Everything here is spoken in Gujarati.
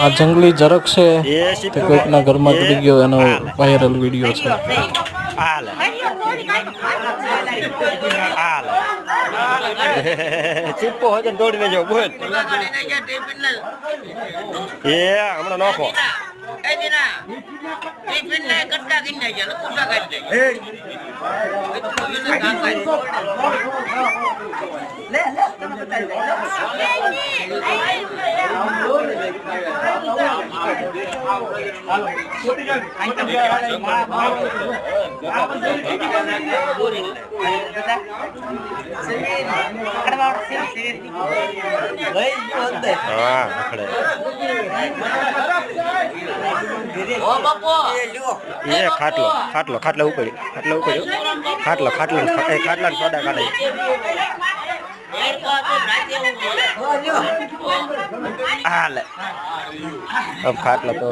આ જંગલી જરક છે એ તે સીધું કોઈકના ઘરમાં ચડી ગયો એનો વાયરલ વીડિયો છે. ચીપો હોય દોડી લેજો બોલ. એ હમણાં નાખો. હા રખડે એ ખાટલો ખાટલો ખાટલો ઉપડ્યો ખાટલો ઉપડ્યો ખાટલો ખાટલો ખાટલા સોડા કાઢે. อ่านแหละ เอาพัดแล้วก็